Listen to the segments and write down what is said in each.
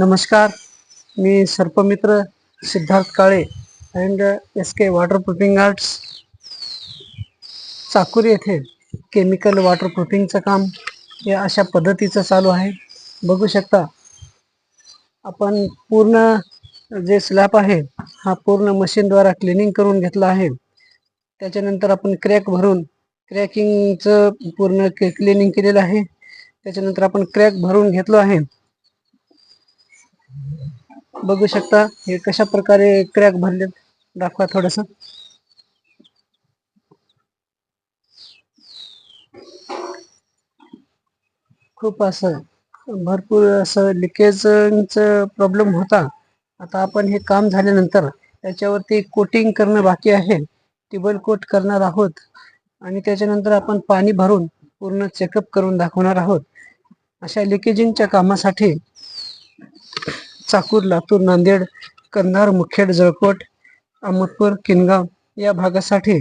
नमस्कार. मी सर्पमित्र Siddharth Kale and S K water proofing arts Chakur येथे केमिकल वॉटर प्रूफिंगचं काम हे अशा पद्धतीचं चालू आहे. बघू शकता आपण पूर्ण जे स्लॅब आहे हा पूर्ण मशीनद्वारा क्लिनिंग करून घेतला आहे. त्याच्यानंतर आपण क्रॅक भरून क्रॅकिंगचं पूर्ण क्लिनिंग केलेलं आहे. त्याच्यानंतर आपण क्रॅक भरून घेतलो आहे. बघू शकता. हे कशा प्रकारे क्रॅक भरले दाखवा थोडस. खूप असं भरपूर असं लिकेजचं प्रॉब्लेम होता. आता आपण हे काम झाल्यानंतर त्याच्यावरती कोटिंग करणं बाकी आहे. टिबल कोट करणार आहोत. आणि त्याच्यानंतर आपण पाणी भरून पूर्ण चेकअप करून दाखवणार आहोत. अशा लिकेजिंगच्या कामासाठी चाकूर लातूर नांदेड कन्नार मुखेड जळकोट अहमदपूर किनगाव या भागासाठी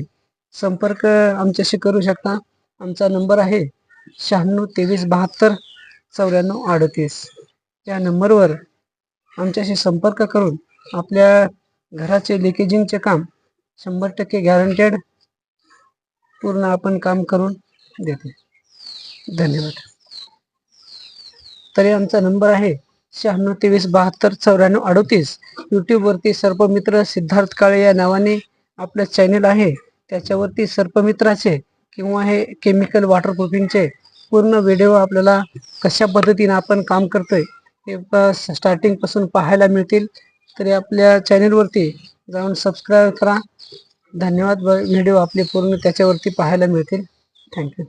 संपर्क आमच्याशी करू शकता. आमचा नंबर आहे शहाण्णव तेवीस बहात्तर चौऱ्याण्णव अडतीस. या नंबरवर आमच्याशी संपर्क करून आपल्या घराचे लिकेजिंगचे काम शंभर टक्के गॅरंटेड पूर्ण आपण काम करून देतो. धन्यवाद. तरी आमचा नंबर आहे शहाण्णव तेवीस बहात्तर चौऱ्याण्णव अडतीस यूट्यूबवरती सर्पमित्र सिद्धार्थ काळे या नावाने आपलं चॅनल आहे. त्याच्यावरती सर्पमित्राचे किंवा हे केमिकल वॉटरप्रूफिंगचे पूर्ण व्हिडिओ आपल्याला कशा पद्धतीने आपण काम करतोय हे स्टार्टिंगपासून पाहायला मिळतील. तरी आपल्या चॅनलवरती जाऊन सबस्क्राईब करा. धन्यवाद. व्हिडिओ आपले पूर्ण त्याच्यावरती पाहायला मिळतील. थँक्यू